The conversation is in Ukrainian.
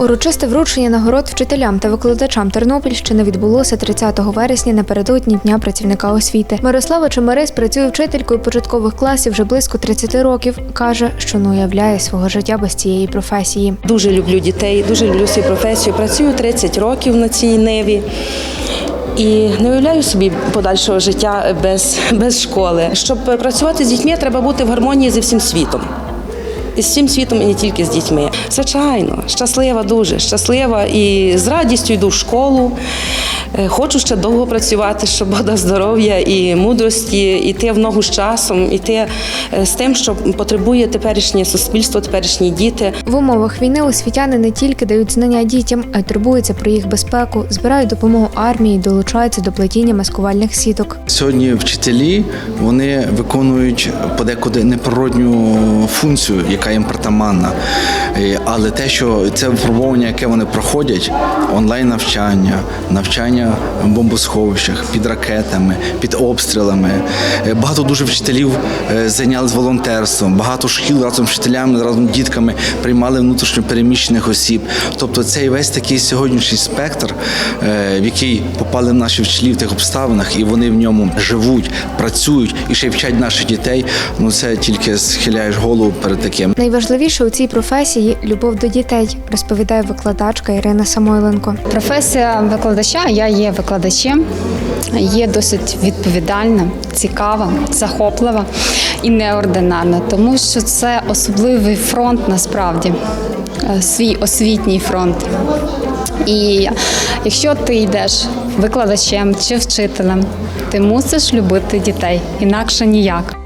Урочисте вручення нагород вчителям та викладачам Тернопільщини відбулося 30 вересня напередодні Дня працівника освіти. Мирослава Чемерис працює вчителькою початкових класів вже близько 30 років. каже, що не уявляє свого життя без цієї професії. Дуже люблю дітей, дуже люблю свою професію. Працюю 30 років на цій ниві. І не уявляю собі подальшого життя без, без школи. Щоб працювати з дітьми, треба бути в гармонії зі всім світом. І з всім світом, і не тільки з дітьми. Звичайно, щаслива дуже, щаслива і з радістю йду в школу. Е, Хочу ще довго працювати, щоб Бог дав здоров'я і мудрості, йти в ногу з часом, йти е, з тим, що потребує теперішнє суспільство, теперішні діти. В умовах війни освітяни не тільки дають знання дітям, а й турбуються про їх безпеку, збирають допомогу армії, долучаються до плетіння маскувальних сіток. Сьогодні вчителі вони виконують подекуди неприродню функцію, яка їм притаманна. Але те, що це випробування, яке вони проходять, онлайн навчання, навчання в бомбосховищах, під ракетами, під обстрілами. Е, Багато дуже вчителів е, зайнялись волонтерством, багато шкіл разом з вчителями, разом з дітками приймали внутрішньо переміщених осіб. Тобто цей весь такий сьогоднішній спектр, е, в який попали наші вчителі в тих обставинах, і вони в ньому живуть, працюють і ще й вчать наших дітей. Ну це тільки схиляєш голову перед таким. Найважливіше у цій професії любов до дітей, розповідає викладачка Ірина Самойленко. Професія викладача, я є викладачем, є досить відповідальна, цікава, захоплива і неординарна, тому що це особливий фронт насправді, е, свій освітній фронт. І якщо ти йдеш викладачем чи вчителем, ти мусиш любити дітей, інакше ніяк.